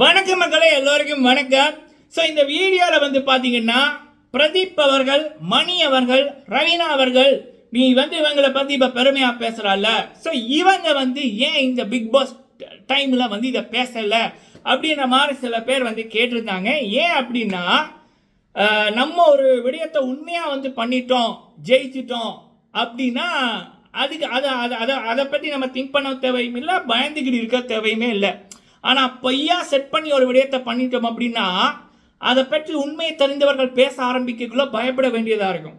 வணக்கம் மக்களே எல்லோருக்கும் வணக்கம். ஸோ இந்த வீடியோவில் வந்து பார்த்தீங்கன்னா பிரதீப் அவர்கள் மணி அவர்கள் ரவீனா அவர்கள் நீ வந்து இவங்களை பற்றி இப்போ பெருமையாக பேசுகிறால ஸோ இவங்க வந்து ஏன் இந்த பிக் பாஸ் டைமில் வந்து இதை பேசலை? அப்படின்ற மாதிரி சில பேர் வந்து கேட்டிருந்தாங்க. ஏன் அப்படின்னா நம்ம ஒரு விடயத்தை உண்மையாக வந்து பண்ணிட்டோம் ஜெயிச்சிட்டோம் அப்படின்னா அதுக்கு அதை அதை அதை அதை பற்றி நம்ம திங்க் பண்ண தேவையும் இல்லை பயந்துக்கிட்டு இருக்க தேவையுமே இல்லை. ஆனால் பொய்யா செட் பண்ணி ஒரு விடயத்தை பண்ணிட்டோம் அப்படின்னா அதை பற்றி உண்மையை தெரிந்தவர்கள் பேச ஆரம்பிக்கக்குள்ள பயப்பட வேண்டியதாக இருக்கும்.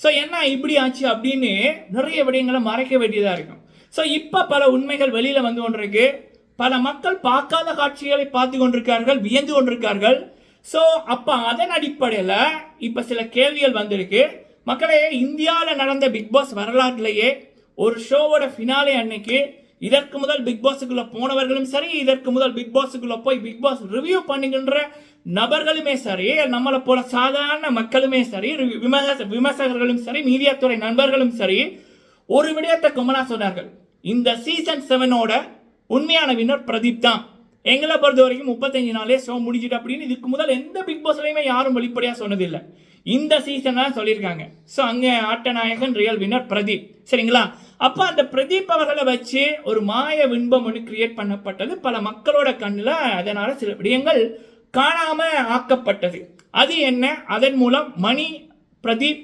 ஸோ என்ன இப்படி ஆச்சு அப்படின்னு நிறைய விடயங்களை மறைக்க வேண்டியதாக இருக்கும். ஸோ இப்போ பல உண்மைகள் வெளியில் வந்து கொண்டிருக்கு. பல மக்கள் பார்க்காத காட்சிகளை பார்த்து கொண்டிருக்கார்கள் வியந்து கொண்டிருக்கார்கள். ஸோ அப்போ அதன் அடிப்படையில் இப்போ சில கேள்விகள் வந்திருக்கு. மக்களே இந்தியாவில் நடந்த பிக் பாஸ் வரலாற்றிலேயே ஒரு ஷோவோட ஃபினாலே அன்னைக்கு இதற்கு முதல் பிக் பாஸுக்குள்ள போனவர்களும் சரி இதற்கு முதல் பிக் பாஸுக்குள்ள போய் பிக் பாஸ் ரிவ்யூ பண்ணுகின்ற நபர்களுமே சரி நம்மளை போல சாதாரண மக்களுமே சரி விமர்ச விமர்சகர்களும் சரி மீடியாத்துறை நண்பர்களும் சரி ஒரு விடயத்தை கொமனா சொன்னார்கள். இந்த சீசன் செவனோட உண்மையான வின்னர் பிரதீப் தான். எங்களை பொறுத்த வரைக்கும் முப்பத்தஞ்சு நாளே ஷோ முடிஞ்சிட்டு அப்படின்னு இதுக்கு முதல் எந்த பிக் பாஸ்லையுமே யாரும் வெளிப்படையாக சொன்னதில்லை. இந்த சீசன் தான் சொல்லியிருக்காங்க. ஸோ அங்கே ஆட்டநாயகன் ரியல் வின்னர் பிரதீப். சரிங்களா? அப்போ அந்த பிரதீப் அவர்களை வச்சு ஒரு மாய விண்பம் ஒன்று கிரியேட் பண்ணப்பட்டது. பல மக்களோட கண்ணில் அதனால் சில விடயங்கள் காணாமல் ஆக்கப்பட்டது. அது என்ன? அதன் மூலம் மணி பிரதீப்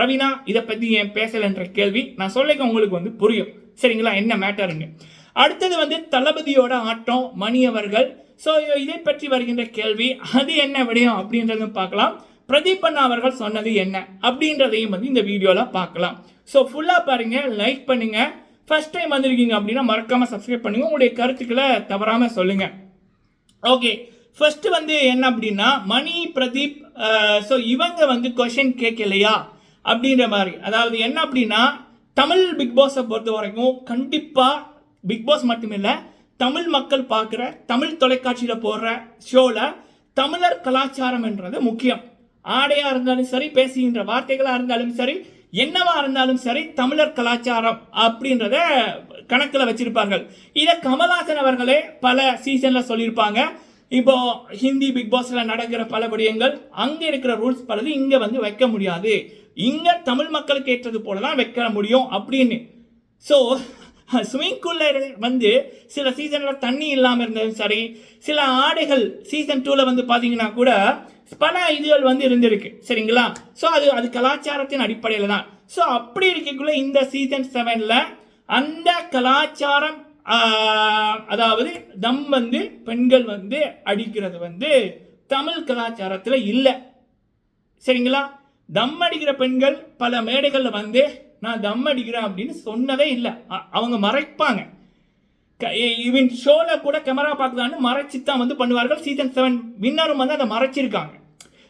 ரவீனா இதை பற்றி ஏன் பேசலைன்ற கேள்வி நான் சொல்லிக்க உங்களுக்கு வந்து புரியும். சரிங்களா? என்ன மேட்டருன்னு அடுத்தது வந்து தளபதியோட ஆட்டம் மணி அவர்கள். ஸோ இதை பற்றி வருகின்ற கேள்வி அது என்ன விடயம் அப்படின்றதும் பார்க்கலாம். பிரதீப் அண்ணா அவர்கள் சொன்னது என்ன அப்படின்றதையும் வந்து இந்த வீடியோவில் பார்க்கலாம். ஸோ ஃபுல்லாக பாருங்கள் லைக் பண்ணுங்கள் ஃபர்ஸ்ட் டைம் வந்திருக்கீங்க அப்படின்னா மறக்காமல் சப்ஸ்கிரைப் பண்ணுங்கள் உங்களுடைய கருத்துக்களை தவறாமல் சொல்லுங்கள் ஓகே ஃபஸ்ட்டு வந்து என்ன அப்படின்னா மணி பிரதீப் ஸோ இவங்க வந்து கொஷின் கேட்கலையா அப்படின்ற மாதிரி. அதாவது என்ன அப்படின்னா தமிழ் பிக் பாஸை பொறுத்த வரைக்கும் கண்டிப்பாக பிக் பாஸ் மட்டுமில்லை தமிழ் மக்கள் பார்க்குற தமிழ் தொலைக்காட்சியில் போடுற ஷோவில் தமிழர் கலாச்சாரம் என்றது முக்கியம். ஆடையாக இருந்தாலும் சரி பேசுகின்ற வார்த்தைகளாக இருந்தாலும் சரி என்னவா இருந்தாலும் சரி தமிழர் கலாச்சாரம் அப்படின்றத கணக்கில் வச்சிருப்பார்கள். இதை கமல்ஹாசன் அவர்களே பல சீசனில் சொல்லியிருப்பாங்க. இப்போ ஹிந்தி பிக் பாஸ்ல நடக்கிற பல விடயங்கள் அங்க இருக்கிற ரூல்ஸ் பலது இங்க வந்து வைக்க முடியாது. இங்க தமிழ் மக்களுக்கு ஏற்றது போல தான் வைக்க முடியும் அப்படின்னு. ஸோ ஸ்விமிங் பூல்ல வந்து சில சீசன்ல தண்ணி இல்லாமல் இருந்ததும் சரி சில ஆடைகள் சீசன் டூவில் வந்து பார்த்தீங்கன்னா கூட பல இதுகள் வந்து இருந்திருக்கு சரிங்களா? ஸோ அது அது கலாச்சாரத்தின் அடிப்படையில் தான். ஸோ அப்படி இருக்கக்குள்ள இந்த சீசன் செவனில் அந்த கலாச்சாரம் அதாவது தம் வந்து பெண்கள் வந்து அடிக்கிறது வந்து தமிழ் கலாச்சாரத்தில் இல்லை. சரிங்களா? தம் அடிக்கிற பெண்கள் பல மேடைகளில் வந்து நான் தம் அடிக்கிறேன் அப்படின்னு சொன்னதே இல்லை. அ- அவங்க மறைப்பாங்க. இவன் ஷோவில் கூட கேமரா பார்க்கலான்னு மறைச்சி தான் வந்து பண்ணுவார்கள். சீசன் செவன் வின்னரும் வந்து அதை மறைச்சிருக்காங்க.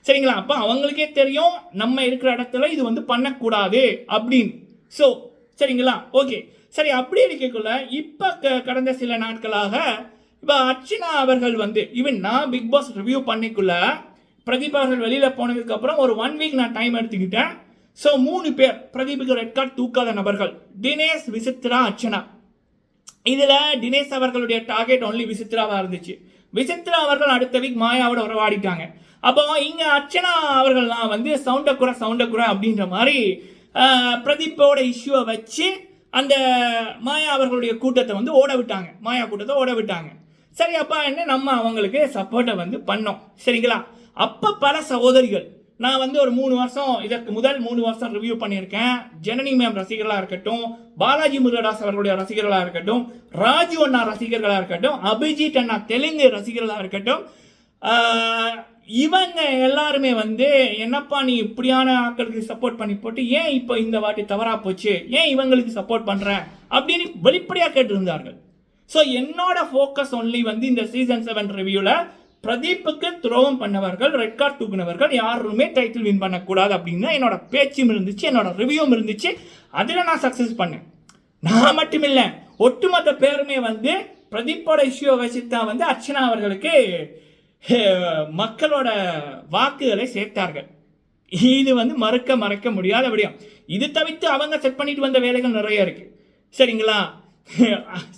சரிங்களா? அப்போ அவங்களுக்கே தெரியும் நம்ம இருக்கிற இடத்துல இது வந்து பண்ணக்கூடாது அப்படின்னு. ஸோ சரிங்களா? ஓகே சரி அப்படி இருக்கக்குள்ள இப்போ கடந்த சில நாட்களாக இப்போ அர்ச்சனா அவர்கள் வந்து ஈவன் நான் பிக் பாஸ் ரிவ்யூ பண்ணிக்குள்ள பிரதீப் அவர்கள் வெளியில் போனதுக்கப்புறம் ஒரு ஒன் வீக் நான் டைம் எடுத்துக்கிட்டேன். ஸோ மூணு பேர் பிரதீப்புக்கு ரெட் கார்டு தூக்காத நபர்கள். தினேஷ் விசித்ரா அர்ச்சனா. இதில் தினேஷ் அவர்களுடைய டார்கெட் ஒன்லி விசித்ராவாக இருந்துச்சு. விசித்ரா அவர்கள் அடுத்த வீக் மாயாவோட உறவாடிட்டாங்க. அப்போ இங்கே அர்ச்சனா அவர்கள்லாம் வந்து சவுண்ட குறை சவுண்ட குறை அப்படின்ற மாதிரி பிரதீப்போட இஷ்யூவை வச்சு அந்த மாயா அவர்களுடைய கூட்டத்தை வந்து ஓட விட்டாங்க. மாயா கூட்டத்தை ஓட விட்டாங்க. சரி அப்பா என்ன நம்ம அவங்களுக்கு சப்போர்ட்டை வந்து பண்ணோம். சரிங்களா? அப்போ பல சகோதரிகள் நான் வந்து ஒரு மூணு வருஷம் இதற்கு முதல் மூணு வருஷம் ரிவ்யூ பண்ணியிருக்கேன். ஜனனி மேம் ரசிகர்களாக இருக்கட்டும் பாலாஜி முருகதாஸ் அவர்களுடைய ரசிகர்களாக இருக்கட்டும் ராஜு அண்ணா ரசிகர்களாக இருக்கட்டும் அபிஜித் அண்ணா தெலுங்கு ரசிகர்களாக இருக்கட்டும் இவங்க எல்லாருமே வந்து என்னப்பா நீ இப்படியான ஆட்களுக்கு சப்போர்ட் பண்ணி போட்டு ஏன் இப்போ இந்த வாட்டி தவறா போச்சு? ஏன் இவங்களுக்கு சப்போர்ட் பண்ணுறேன் அப்படின்னு வெளிப்படையாக கேட்டிருந்தார்கள். ஸோ என்னோட ஃபோக்கஸ் ஒன்லி வந்து இந்த சீசன் செவன் ரிவ்யூவில் பிரதீப்புக்கு துரோகம் பண்ணவர்கள் ரெட் கார்டு தூக்குனவர்கள் யாருமே டைட்டில் வின் பண்ணக்கூடாது அப்படின்னு என்னோட பேச்சும் இருந்துச்சு என்னோட ரிவ்யூவும் இருந்துச்சு. அதில் நான் சக்ஸஸ் பண்ணேன். நான் மட்டும் இல்லை ஒட்டுமொத்த பேருமே வந்து பிரதீப்போட இஷ்யூவை வச்சு தான் வந்து அர்ச்சனா அவர்களுக்கு மக்களோட வாக்குகளை சேர்த்தார்கள். இது வந்து மறுக்க மறக்க முடியாத விடயம். இது தவிர்த்து அவங்க செட் பண்ணிட்டு வந்த வேலைகள் நிறைய இருக்கு. சரிங்களா?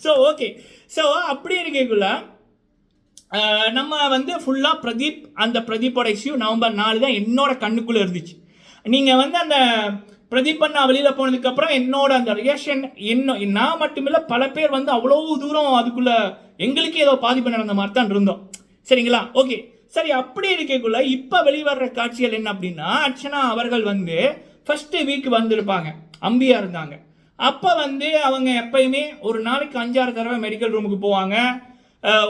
ஸோ ஓகே ஸோ அப்படி இருக்கக்குள்ள நம்ம வந்து ஃபுல்லாக பிரதீப் அந்த பிரதீப்போட இஷ்யூ நவம்பர் நாலு தான் என்னோட கண்ணுக்குள்ளே இருந்துச்சு. நீங்கள் வந்து அந்த பிரதீப் அண்ணா வெளியில் போனதுக்கப்புறம் என்னோட அந்த ரியாக்ஷன் என்ன நான் மட்டுமில்லை பல பேர் வந்து அவ்வளோ தூரம் அதுக்குள்ளே எங்களுக்கே ஏதோ பாதிப்பு நடந்த மாதிரி தான் இருந்தோம். சரிங்களா? ஓகே சரி அப்படி இருக்கக்குள்ள இப்போ வெளிவர்ற காட்சிகள் என்ன அப்படின்னா அர்ச்சனா அவர்கள் வந்து ஃபஸ்ட்டு வீக் வந்திருப்பாங்க. அம்பியாக இருந்தாங்க. அப்போ வந்து அவங்க எப்பயுமே ஒரு நாளைக்கு அஞ்சாறு தடவை மெடிக்கல் ரூமுக்கு போவாங்க.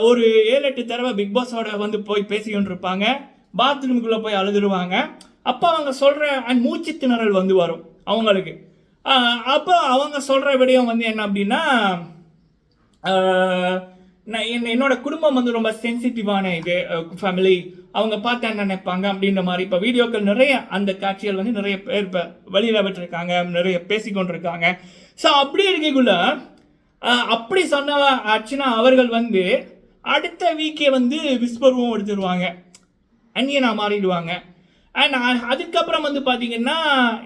ஒரு ஏழு எட்டு தடவை பிக் பாஸோட வந்து போய் பேசிக்கிட்டு இருப்பாங்க பாத்ரூமுக்குள்ளே போய் அழுதுருவாங்க. அப்போ அவங்க சொல்கிற மூச்சு திணறல் வந்து வரும் அவங்களுக்கு. அப்போ அவங்க சொல்கிற விடயம் வந்து என்ன அப்படின்னா நான் என்ன என்னோட குடும்பம் வந்து ரொம்ப சென்சிட்டிவான இது ஃபேமிலி அவங்க பார்த்து என்ன நினைப்பாங்க அப்படின்ற மாதிரி இப்போ வீடியோக்கள் நிறைய அந்த காட்சிகள் வந்து நிறைய பேர் இப்போ வெளியில் விட்டுருக்காங்க நிறைய பேசிக்கொண்டிருக்காங்க. ஸோ அப்படி இருக்கக்குள்ள அப்படி சொன்ன ஆச்சுன்னா அவர்கள் வந்து அடுத்த வீக்கே வந்து விஸ்வரூபம் எடுத்துருவாங்க. அந்நியனாக மாறிடுவாங்க. அண்ட் அதுக்கப்புறம் வந்து பார்த்தீங்கன்னா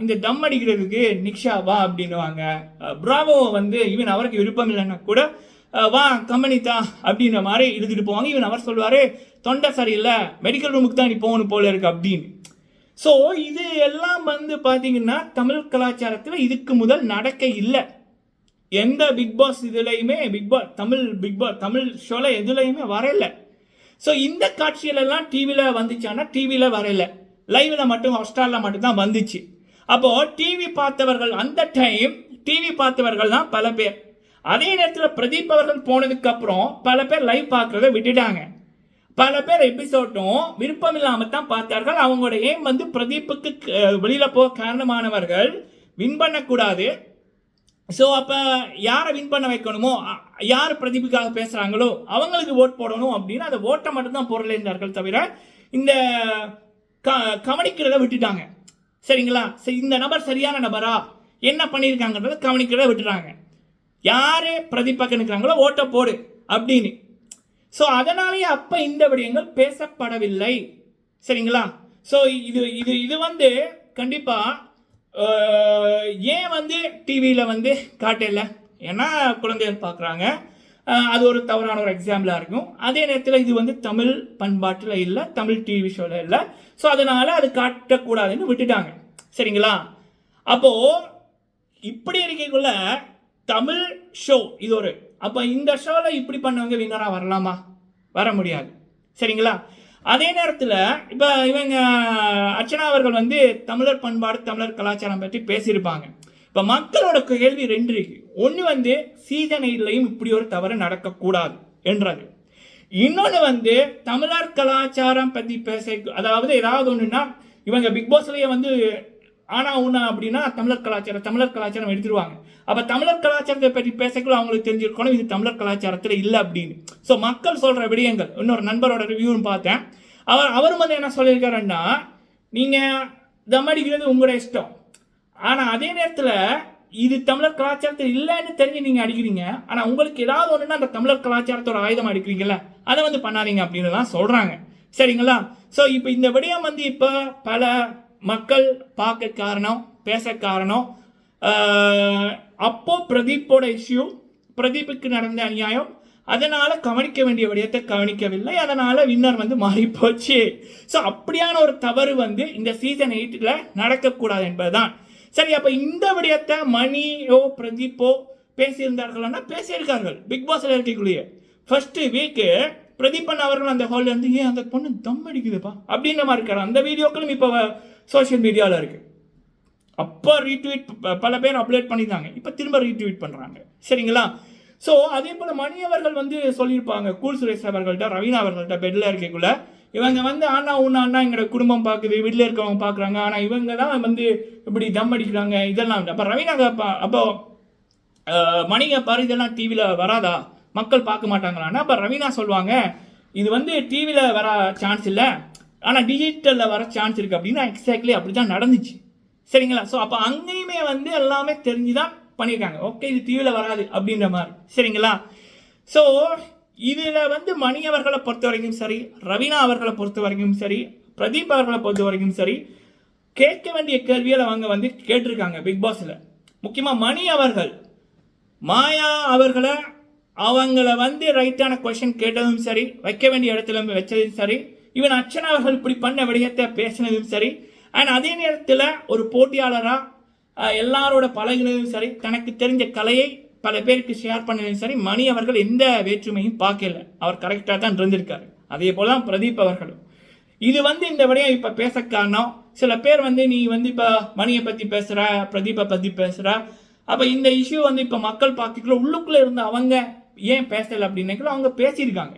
இந்த தம் அடிக்கிறதுக்கு நிக்ஷா வா அப்படின்னுவாங்க. பிராவோ வந்து ஈவன் அவருக்கு விருப்பம் இல்லைன்னா கூட வா கம்பெனிதா அப்படின்ற மாதிரி இழுத்துட்டு போவாங்க. ஈவன் அவர் சொல்லுவார் தொண்டை சரியில்லை மெடிக்கல் ரூமுக்கு தான் நீ போகணும் போல இருக்கு அப்படின்னு. ஸோ இது எல்லாம் வந்து பார்த்தீங்கன்னா தமிழ் கலாச்சாரத்தில் இதுக்கு முதல் நடக்க இல்லை. எந்த பிக் பாஸ் இதுலையுமே Bigg Boss Tamil Bigg Boss Tamil ஷோல எதுலையுமே வரல. ஸோ இந்த காட்சியிலலாம் டிவியில் வந்துச்சானா டிவியில் வரல. லைவில் மட்டும் ஹாட்ஸ்டாரில் மட்டும்தான் வந்துச்சு. அப்போது டிவி பார்த்தவர்கள் அந்த டைம் டிவி பார்த்தவர்கள் தான் பல பேர். அதே நேரத்தில் பிரதீப் அவர்கள் போனதுக்கப்புறம் பல பேர் லைவ் பார்க்குறத விட்டுட்டாங்க. பல பேர் எபிசோட்டும் விருப்பம் இல்லாமல் தான் பார்த்தார்கள். அவங்களோட ஏம் வந்து பிரதீப்புக்கு வெளியில் போக காரணமானவர்கள் வின் பண்ணக்கூடாது. ஸோ அப்போ யாரை வின் பண்ண வைக்கணுமோ யார் பிரதீப்புக்காக பேசுகிறாங்களோ அவங்களுக்கு ஓட் போடணும் அப்படின்னு அந்த ஓட்டை மட்டும்தான் பொருள் இருந்தார்கள் தவிர இந்த க கவனிக்கிறத விட்டுட்டாங்க. சரிங்களா? சரி இந்த நபர் சரியான நபரா? என்ன பண்ணியிருக்காங்கன்றத கவனிக்கிறத விட்டுறாங்க யார் பிரதீப் நிற்கிறாங்களோ ஓட்டை போடு அப்படின்னு. ஸோ அதனாலேயே அப்போ இந்த விடயங்கள் பேசப்படவில்லை. சரிங்களா? ஸோ இது இது இது வந்து கண்டிப்பாக ஏன் வந்து டிவியில் வந்து காட்டல? ஏன்னா குழந்தைகள் பார்க்குறாங்க. அது ஒரு தவறான ஒரு எக்ஸாம்பிளாக இருக்கும். அதே நேரத்தில் இது வந்து தமிழ் பண்பாட்டில் இல்லை தமிழ் டிவி ஷோவில் இல்லை. ஸோ அதனால் அது காட்டக்கூடாதுன்னு விட்டுட்டாங்க. சரிங்களா? அப்போது இப்படி இருக்கக்குள்ள தமிழ் ஷோ இது ஒரு. அப்போ இந்த ஷோவில் இப்படி பண்ணவங்க வின்னராக வரலாமா? வர முடியாது. சரிங்களா? அதே நேரத்தில் இப்போ இவங்க அர்ச்சனா அவர்கள் வந்து தமிழர் பண்பாடு தமிழர் கலாச்சாரம் பற்றி பேசியிருப்பாங்க. இப்போ மக்களோட கேள்வி ரெண்டு இருக்கு. ஒன்று வந்து சீதனையிலையும் இப்படி ஒரு தவறு நடக்கக்கூடாது என்றது. இன்னொன்று வந்து தமிழர் கலாச்சாரம் பற்றி பேச அதாவது ஏதாவது ஒன்றுன்னா இவங்க பிக் பாஸ்லேயே வந்து ஆனா உண்ணா அப்படின்னா தமிழர் கலாச்சாரம் தமிழர் கலாச்சாரம் எடுத்துருவாங்க. அப்போ தமிழர் கலாச்சாரத்தை பற்றி பேசக்குள்ள அவங்களுக்கு தெரிஞ்சிருக்கணும் இது தமிழர் கலாச்சாரத்தில் இல்லை அப்படின்னு. ஸோ மக்கள் சொல்கிற விடயங்கள் இன்னொரு நண்பரோட ரிவ்யூன்னு பார்த்தேன். அவர் அவரும் வந்து என்ன சொல்லியிருக்காருன்னா நீங்கள் தம் அடிக்கிறது உங்களோட இஷ்டம். ஆனால் அதே நேரத்தில் இது தமிழர் கலாச்சாரத்தில் இல்லைன்னு தெரிஞ்சு நீங்கள் அடிக்கிறீங்க. ஆனால் உங்களுக்கு ஏதாவது ஒன்றுனா அந்த தமிழர் கலாச்சாரத்தோட ஆயுதம் அடிக்கிறீங்கல்ல அதை வந்து பண்ணாதீங்க அப்படின்னு தான் சொல்கிறாங்க சரிங்களா? ஸோ இப்போ இந்த விடயம் வந்து இப்போ பல மக்கள் பார்க்க காரணம் பேச காரணம். அப்போது அப்போ பிரதீப்போட இஷ்யூ பிரதீப்புக்கு நடந்த அநியாயம் அதனால் கவனிக்க வேண்டிய விடயத்தை கவனிக்கவில்லை. அதனால் வின்னர் வந்து மாறிப்போச்சு. ஸோ அப்படியான ஒரு தவறு வந்து இந்த சீசன் எயிட்டில் நடக்கக்கூடாது என்பதுதான். சரி அப்போ இந்த விடயத்தை மணியோ பிரதீப்போ பேசியிருந்தார்கள்னா பேசியிருக்கார்கள். பிக் பாஸில் இருக்கக்கூடிய ஃபர்ஸ்ட் வீக்கு பிரதீபன் அவர்கள் அந்த ஹாலில் இருந்து ஏன் அந்த பொண்ணு தம் அடிக்குதுப்பா. அப்படின்ற மாதிரி இருக்காரு. அந்த வீடியோக்களும் இப்போ சோஷியல் மீடியாவில் இருக்குது அப்போ ரீட்வீட் பல பேர் அப்டேட் பண்ணியிருந்தாங்க. இப்போ திரும்ப ரீட்வீட் பண்ணுறாங்க சரிங்களா? ஸோ அதே போல் மணி அவர்கள் வந்து சொல்லியிருப்பாங்க கூல் சுரேஷ் அவர்கள்ட்ட ரவீனா அவர்கள்ட்ட பெட்டில் இருக்கக்குள்ள. இவங்க வந்து ஆனா உன்னா அண்ணா எங்களோட குடும்பம் பார்க்குது வீட்டில் இருக்கவங்க பார்க்குறாங்க ஆனால் இவங்க தான் வந்து இப்படி தம் அடிக்கிறாங்க இதெல்லாம் அப்போ ரவீனா அப்போ- அப்போ அஹ், பாரு இதெல்லாம் டிவியில் வராதா? மக்கள் பார்க்க மாட்டாங்களான்னா. அப்போ ரவீனா சொல்லுவாங்க இது வந்து டிவியில் வர சான்ஸ் இல்லை. ஆனால் டிஜிட்டலில் வர சான்ஸ் இருக்குது அப்படின்னா எக்ஸாக்ட்லி அப்படி தான் நடந்துச்சு. சரிங்களா? ஸோ அப்போ அங்கேயுமே வந்து எல்லாமே தெரிஞ்சு தான் பண்ணியிருக்காங்க ஓகே இது தீவில் வராது அப்படின்ற மாதிரி. சரிங்களா? ஸோ இதில் வந்து மணி அவர்களை பொறுத்த வரைக்கும் சரி ரவீனா அவர்களை பொறுத்த வரைக்கும் சரி பிரதீப் அவர்களை பொறுத்த வரைக்கும் சரி கேட்க வேண்டிய கேள்வியில் அவங்க வந்து கேட்டிருக்காங்க பிக் பாஸில். முக்கியமாக மணி அவர்கள் மாயா அவர்களை அவங்கள வந்து ரைட்டான கொஷின் கேட்டதும் சரி வைக்க வேண்டிய இடத்துல வச்சதும் சரி இவன் அர்ச்சனா அவர்கள் இப்படி பண்ண விடயத்தை பேசினதும் சரி அண்ட் அதே நேரத்தில் ஒரு போட்டியாளராக எல்லாரோட பழகினதும் சரி தனக்கு தெரிஞ்ச கலையை பல பேருக்கு ஷேர் பண்ணதும் சரி மணி அவர்கள் எந்த வேற்றுமையும் பார்க்கல. அவர் கரெக்டாக தான் இருந்திருக்காரு. அதே போல தான் பிரதீப் அவர்களும். இது வந்து இந்த விடயம் இப்போ பேச காரணம். சில பேர் வந்து நீ வந்து இப்போ மணியை பற்றி பேசுகிற பிரதீப்பை பற்றி பேசுகிற அப்போ இந்த இஷ்யூ வந்து இப்போ மக்கள் பார்க்கல உள்ளுக்குள்ளே இருந்த அவங்க ஏன் பேசலை அப்படின்னாக்கல அவங்க பேசியிருக்காங்க.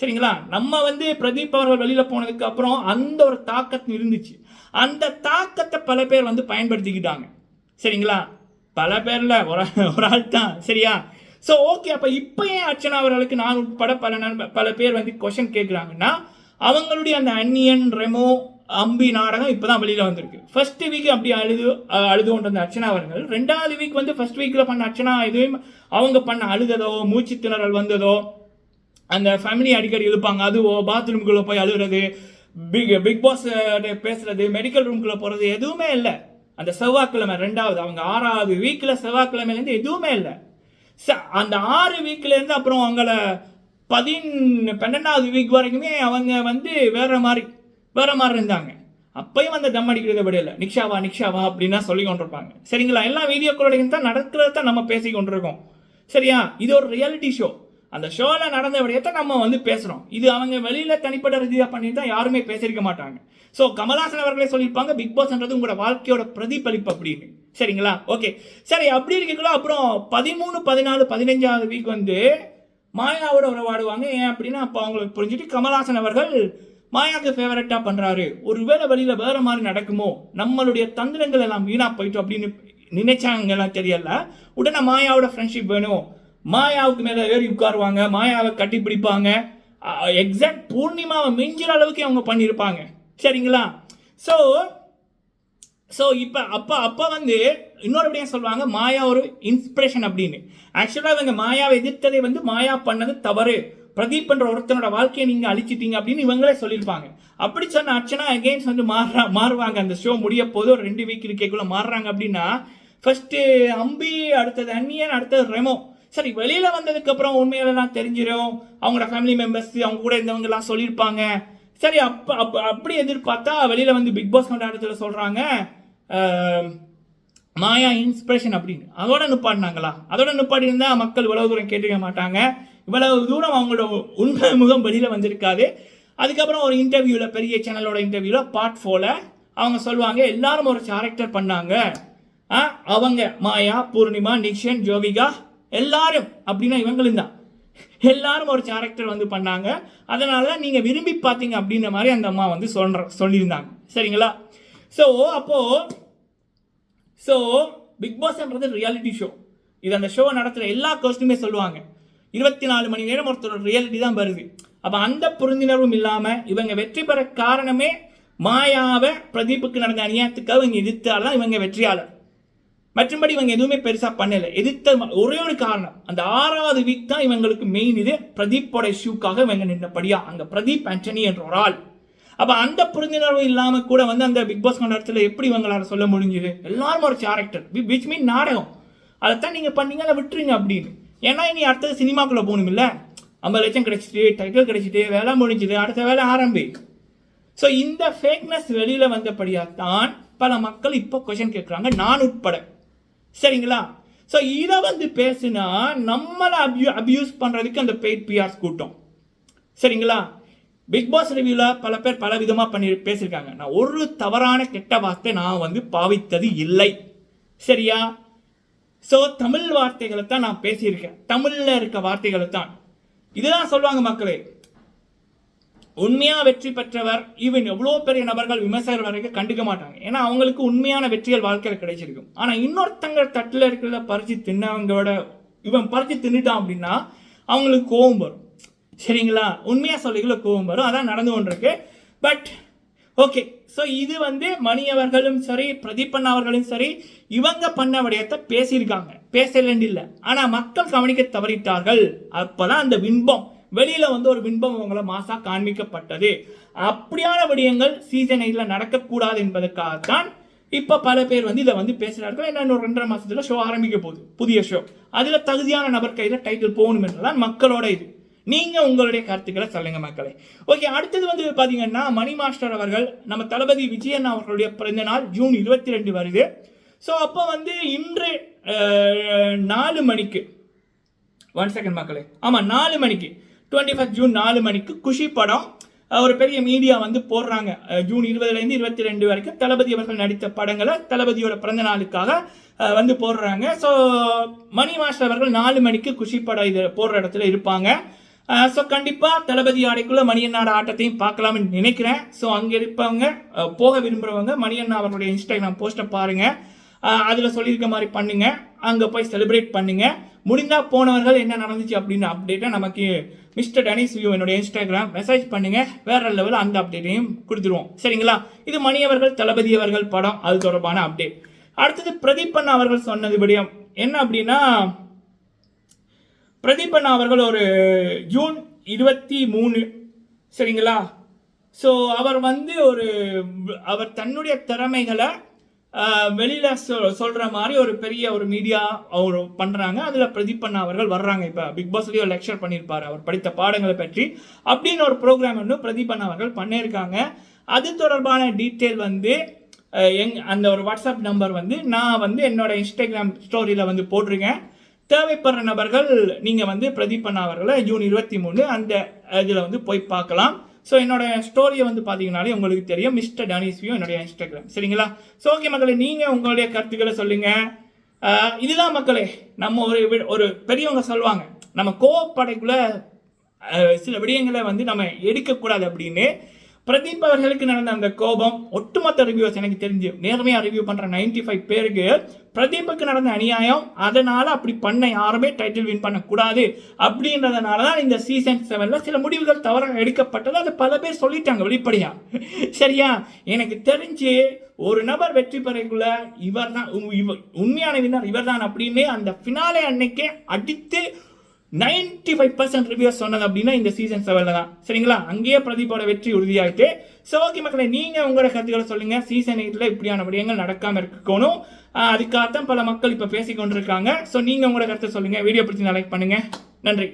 சரிங்களா? நம்ம வந்து பிரதீப் அவர்கள் வெளியில் போனதுக்கு அப்புறம் அந்த ஒரு தாக்கத்து இருந்துச்சு. அந்த தாக்கத்தை பல பேர் வந்து பயன்படுத்திக்கிட்டாங்க. சரிங்களா? பல பேரில் ஒரு ஒரு ஆள் தான். சரியா? ஸோ ஓகே அப்போ இப்போ ஏன் அர்ச்சனா அவர்களுக்கு நான் உட்பட பல பல பேர் வந்து கொஷின் கேட்குறாங்கன்னா அவங்களுடைய அந்த அன்னியன் ரெமோ அம்பி நாடகம் இப்போ தான் வெளியில் வந்திருக்கு. ஃபர்ஸ்ட் வீக் அப்படி அழுது அழுது கொண்டு வந்த அர்ச்சனா அவர்கள் ரெண்டாவது வீக் வந்து ஃபர்ஸ்ட் வீக்கில் பண்ண அர்ச்சனா இதுவும் அவங்க பண்ண அழுததோ மூச்சு திணறல் வந்ததோ அந்த ஃபேமிலி அடிக்கடி இழுப்பாங்க. அதுவோ பாத்ரூம்குள்ளே போய் அழுகிறது பிக் பிக் பாஸ் பேசுறது மெடிக்கல் ரூம்குள்ளே போகிறது எதுவுமே இல்லை. அந்த செவ்வாய்க்கிழமை ரெண்டாவது அவங்க ஆறாவது வீக்கில் செவ்வாய்க்கிழமையிலேருந்து எதுவுமே இல்லை. ச- அந்த ஆறு வீக்லேருந்து அப்புறம் அவங்கள பதின் பன்னெண்டாவது வீக் வரைக்குமே அவங்க வந்து வேற மாதிரி வேற மாதிரி இருந்தாங்க. அப்பயும் அந்த தம் அடிக்கிறத விடையில நிக்ஷாவா நிக்ஷாவா அப்படின்னா சொல்லி கொண்டிருப்பாங்க. சரிங்களா? எல்லா வீடியோக்களோடையும் தான் நடக்கிறத தான் நம்ம பேசி கொண்டிருக்கோம். சரியா? இது ஒரு ரியாலிட்டி ஷோ அந்த ஷோவில் நடந்த விடயத்தை நம்ம வந்து பேசுகிறோம் இது அவங்க வெளியில் தனிப்பட்ட ரீதியாக பண்ணி தான் யாருமே பேசியிருக்க மாட்டாங்க. ஸோ கமல்ஹாசன் அவர்களே சொல்லியிருப்பாங்க பிக் பாஸ்ன்றது உங்களோட வாழ்க்கையோட பிரதிபலிப்பு அப்படின்னு. சரிங்களா? ஓகே சரி அப்படி இருக்கீங்களோ அப்புறம் பதிமூணு பதினாலு பதினஞ்சாவது வீக் வந்து மாயாவோட உறவாடுவாங்க. ஏன் அப்படின்னா அப்போ அவங்களுக்கு புரிஞ்சுட்டு கமல்ஹாசன் அவர்கள் மாயாவுக்கு ஃபேவரட்டாக பண்ணுறாரு ஒருவேளை வெளியில் வேறு மாதிரி நடக்குமோ நம்மளுடைய தந்திரங்கள் எல்லாம் வீணாக போயிட்டோம் அப்படின்னு நினைச்சாங்கலாம் தெரியல. உடனே மாயாவோட ஃப்ரெண்ட்ஷிப் வேணும். மாயாவுக்கு மேலே ஏறி உட்காருவாங்க மாயாவை கட்டி பிடிப்பாங்க. எக்ஸாக்ட் பூர்ணிமாவை மிஞ்சிற அளவுக்கு அவங்க பண்ணியிருப்பாங்க சரிங்களா? ஸோ ஸோ இப்போ அப்போ அப்போ வந்து இன்னொருபடியாக சொல்லுவாங்க மாயா ஒரு இன்ஸ்பிரேஷன் அப்படின்னு. ஆக்சுவலாக இவங்க மாயாவை எதிர்த்ததை வந்து மாயா பண்ணது தவறு. பிரதீப் என்ற ஒருத்தனோட வாழ்க்கையை நீங்கள் அழிச்சிட்டீங்க அப்படின்னு இவங்களே சொல்லியிருப்பாங்க. அப்படி சொன்ன அர்ச்சனா அகெயின்ஸ் வந்து மாறுறா மாறுவாங்க. அந்த ஷோ முடிய போது ஒரு ரெண்டு வீக் இருக்கேக்குள்ள மாறுறாங்க அப்படின்னா ஃபஸ்ட்டு அம்பி அடுத்தது அன்னியன் அடுத்தது ரெமோ. சரி வெளியில் வந்ததுக்கு அப்புறம் உண்மையிலலாம் தெரிஞ்சிடும் அவங்களோட ஃபேமிலி மெம்பர்ஸ் அவங்க கூட இருந்தவங்கலாம் சொல்லியிருப்பாங்க. சரி அப்போ அப்போ அப்படி எதிர்பார்த்தா வெளியில் வந்து பிக் பாஸ் கொண்டாடத்தில் சொல்கிறாங்க மாயா இன்ஸ்பிரேஷன் அப்படின்னு. அதோட நுப்பாடினாங்களா அதோட நிப்பாட்டி இருந்தால் மக்கள் இவ்வளவு தூரம் கேட்டுக்க மாட்டாங்க. இவ்வளவு தூரம் அவங்களோட உண்மை முகம் வெளியில் வந்திருக்காது. அதுக்கப்புறம் ஒரு இன்டர்வியூவில் பெரிய சேனலோட இன்டர்வியூவில் பார்ட் ஃபோல அவங்க சொல்லுவாங்க எல்லாரும் ஒரு கேரக்டர் பண்ணாங்க. ஆ, அவங்க மாயா பூர்ணிமா நிக்ஷன் ஜோவிகா எல்லாரும் அப்படின்னா இவங்களும் தான். எல்லாரும் ஒரு கேரக்டர் வந்து பண்ணாங்க. அதனால தான் நீங்கள் விரும்பி பார்த்தீங்க அப்படின்ற மாதிரி அந்த அம்மா வந்து சொல்கிற சொல்லியிருந்தாங்க. சரிங்களா? ஸோ அப்போது ஸோ பிக் பாஸ்ன்றது ரியாலிட்டி ஷோ இது அந்த ஷோ நடத்துகிற எல்லா கோஸ்ட்டுமே சொல்லுவாங்க. இருபத்தி நாலு மணி நேரம் ஒருத்தரோட ரியாலிட்டி தான் வருது. அப்போ அந்த புரிந்துணர்வும் இல்லாமல் இவங்க வெற்றி பெற காரணமே மாயாவை பிரதீப்புக்கு நடந்த அநியாயத்துக்காக இவங்க எதிர்த்தால் தான் இவங்க வெற்றியாளர். மற்றபடி இவங்க எதுவுமே பெருசாக பண்ணல. எதிர்த்த ஒரே ஒரு காரணம் அந்த ஆறாவது வீக் தான் இவங்களுக்கு மெயின் இது பிரதீப்போட ஷூக்காக இவங்க நின்றபடியா அங்க பிரதீப் ஆண்டனி என்ற ஒரு ஆள். அப்போ அந்த புரிந்துணர்வு இல்லாம கூட வந்து அந்த பிக் பாஸ் கொண்டாடத்தில் எப்படி இவங்களால சொல்ல முடிஞ்சுது? எல்லாரும் ஒரு கேரக்டர் விச் மீன் நாடகம். அதைத்தான் நீங்க பண்ணீங்க அதை விட்டுருங்க அப்படின்னு. ஏன்னா இனி அடுத்தது சினிமாக்குள்ள போகணும் இல்ல ஐம்பது லட்சம் கிடைச்சிட்டு டைட்டில் கிடைச்சிட்டு வேலை முடிஞ்சுது அடுத்த வேலை ஆரம்பி. ஸோ இந்த ஃபேக்னஸ் வெளியில வந்தபடியா தான் பல மக்கள் இப்போ கொஷின் கேட்குறாங்க. நான் உட்பட. சரிங்களா? ஸோ இதை வந்து பேசுனா நம்மளை அபியூ அபியூஸ் பண்ணுறதுக்கு அந்த பெய்ட் பிஆர்ஸ் கூட்டம். சரிங்களா? பிக் பாஸ் ரிவ்யூவில் பல பேர் பல விதமாக பண்ணி பேசியிருக்காங்க. நான் ஒரு தவறான கெட்ட வார்த்தை நான் வந்து பாவித்தது இல்லை. சரியா? ஸோ தமிழ் வார்த்தைகளை தான் நான் பேசியிருக்கேன். தமிழில் இருக்க வார்த்தைகளை தான். இதுதான் சொல்லுவாங்க மக்களே உண்மையாக வெற்றி பெற்றவர் ஈவன் எவ்வளோ பெரிய நபர்கள் விமர்சகர் வரைக்கும் கண்டுக்க மாட்டாங்க. ஏன்னா அவங்களுக்கு உண்மையான வெற்றிகள் வாழ்க்கையில் கிடைச்சிருக்கும். ஆனால் இன்னொருத்தங்க தட்டில் இருக்கிறத பறித்து தின்னவங்களோட இவன் பறித்து தின்னுட்டான் அப்படின்னா அவங்களுக்கு கோபம் வரும். சரிங்களா? உண்மையாக சொல்லிகள கோபம் வரும். அதான் நடந்து கொண்டிருக்கு. பட் ஓகே ஸோ இது வந்து மணி அவர்களும் சரி பிரதீபன் அவர்களும் சரி இவங்க பண்ண விடயத்தை பேசியிருக்காங்க. பேசலன்னு இல்லை. ஆனால் மக்கள் கவனிக்க தவறிட்டார்கள். அப்பதான் அந்த பின்பம் வெளியில வந்து ஒரு பின்பம் உங்களை மாசா காண்பிக்கப்பட்டது. அப்படியான விடயங்கள் சீசன் எயிட்ல நடக்கக்கூடாது என்பதற்காகத்தான் இப்போ பல பேர் வந்து இதை வந்து பேசுகிறார்கள் என்ன இன்னொரு ரெண்டரை மாசத்துல ஷோ ஆரம்பிக்க போகுது. புதிய ஷோ அதில் தகுதியான நபர் கையில் டைட்டில் போகணும் என்றுதான் மக்களோட இது. நீங்க உங்களுடைய கருத்துக்களை சொல்லுங்க மக்களே. ஓகே அடுத்தது வந்து பாத்தீங்கன்னா மணி மாஸ்டர் அவர்கள் நம்ம தளபதி விஜயன் அவர்களுடைய பிறந்த நாள் ஜூன் இருபத்தி ரெண்டு வருது. ஸோ அப்போ வந்து இன்று நாலு மணிக்கு. ஒன் செகண்ட் மக்களே. ஆமாம் நாலு மணிக்கு. டுவெண்ட்டி ஃபஸ்ட் ஜூன் நாலு மணிக்கு குஷி படம். ஒரு பெரிய மீடியா வந்து போடுறாங்க. ஜூன் இருபதுலேருந்து இருபத்தி ரெண்டு வரைக்கும் தளபதி அவர்கள் நடித்த படங்களை தளபதியோட பிறந்த நாளுக்காக வந்து போடுறாங்க. ஸோ மணி மாஸ்டர் அவர்கள் நாலு மணிக்கு குஷி படம் இது போடுற இடத்துல இருப்பாங்க. ஸோ கண்டிப்பாக தளபதி ஆடைக்குள்ள மணியண்ணாட ஆட்டத்தையும் பார்க்கலாம்னு நினைக்கிறேன். ஸோ அங்கே இருப்பவங்க போக விரும்புகிறவங்க மணியண்ணா அவர்களுடைய இன்ஸ்டாகிராம் போஸ்ட்டை பாருங்கள் அதில் சொல்லியிருக்க மாதிரி பண்ணுங்க. அங்கே போய் செலிப்ரேட் பண்ணுங்க. முடிந்தால் போனவர்கள் என்ன நடந்துச்சு அப்படின்னு அப்டேட்டை நமக்கு மிஸ்டர் டனிஸ் வியூ என்னுடைய இன்ஸ்டாகிராம் மெசேஜ் பண்ணுங்க. வேற லெவலில் அந்த அப்டேட்டையும் கொடுத்துருவோம். சரிங்களா? இது மணியவர்கள் தளபதி அவர்கள் படம். அது தொடர்பான அப்டேட் அடுத்தது பிரதீப் அண்ணா அவர்கள் சொன்னது விடயம் என்ன அப்படின்னா பிரதீப் அண்ணா அவர்கள் ஒரு ஜூன் இருபத்தி மூணு சரிங்களா? ஸோ அவர் வந்து ஒரு அவர் தன்னுடைய திறமைகளை வெளியில சொல் சொல்ற மாதிரி ஒரு பெரிய ஒரு மீடியா அவர் பண்றாங்க. அதுல பிரதீப் அண்ணா அவர்கள் வர்றாங்க இப்ப. பிக் பாஸ்லயே ஒரு லெக்சர் பண்ணியிருப்பாரு அவர் படித்த பாடங்களை பற்றி. அப்படின்னு ஒரு ப்ரோக்ராம் இன்னும் பிரதீப் அண்ணா அவர்கள் பண்ணியிருக்காங்க. அது தொடர்பான டீட்டெயில் வந்து எங் அந்த ஒரு வாட்ஸ்அப் நம்பர் வந்து நான் வந்து என்னோட இன்ஸ்டாகிராம் ஸ்டோரியில் வந்து போட்டிருக்கேன். தேவைப்படுற நபர்கள் நீங்கள் வந்து பிரதீப் அண்ணா அவர்களை ஜூன் இருபத்தி மூணு அந்த இதில் வந்து போய் பார்க்கலாம். ஸோ என்னோட ஸ்டோரியை வந்து பார்த்தீங்கனாலே உங்களுக்கு தெரியும். மிஸ்டர் டனிஸ்வியும் என்னுடைய இன்ஸ்டாகிராம் சரிங்களா? ஸோ ஓகே மக்களே நீங்கள் உங்களுடைய கருத்துக்களை சொல்லுங்கள் இதுதான் மக்களே நம்ம ஒரு வி- ஒரு பெரியவங்க சொல்லுவாங்க. நம்ம கோவப்படைக்குள்ளே சில விடயங்களை வந்து நம்ம எடுக்கக்கூடாது அப்படின்னு. பிரதீப் அவர்களுக்கு நடந்த அந்த கோபம் ஒட்டுமொத்த ரிவ்யூஸ் எனக்கு தெரிஞ்சு நேர்மையாக ரிவ்யூ பண்ணுற 95 ஃபைவ் பேருக்கு பிரதீப்புக்கு நடந்த அநியாயம் அதனால் அப்படி பண்ண யாருமே டைட்டில் வின் பண்ணக்கூடாது அப்படின்றதுனால தான் இந்த சீசன் செவனில் சில முடிவுகள் தவறாக எடுக்கப்பட்டது. அதை பல பேர் சொல்லிட்டாங்க வெளிப்படையாக சரியா? எனக்கு தெரிஞ்சு ஒரு நபர் வெற்றி பெறக்குள்ள இவர் தான் உண்மையான வின்னர் இவர் தான் அப்படின்னு அந்த ஃபினாலே அன்னைக்கே அடித்து 95% ஃபைவ் பர்சன்ட் ரிவ்யூஸ் சொன்னது அப்படின்னா இந்த சீசன் செவனில் தான். சரிங்களா? அங்கேயே பிரதீப்போட வெற்றி உறுதியாயிட்டு ஸோ ஓகே மக்களை நீங்கள் உங்களோட கருத்துக்களை சொல்லுங்கள் சீசன் எயிட்டில் இப்படியான விடயங்கள் நடக்காமல் இருக்கணும். அதுக்காகத்தான் பல மக்கள் இப்போ பேசி கொண்டிருக்காங்க ஸோ நீங்கள் உங்களோட கருத்தை சொல்லுங்கள் வீடியோ பிடிச்சி லைக் பண்ணுங்கள் நன்றி.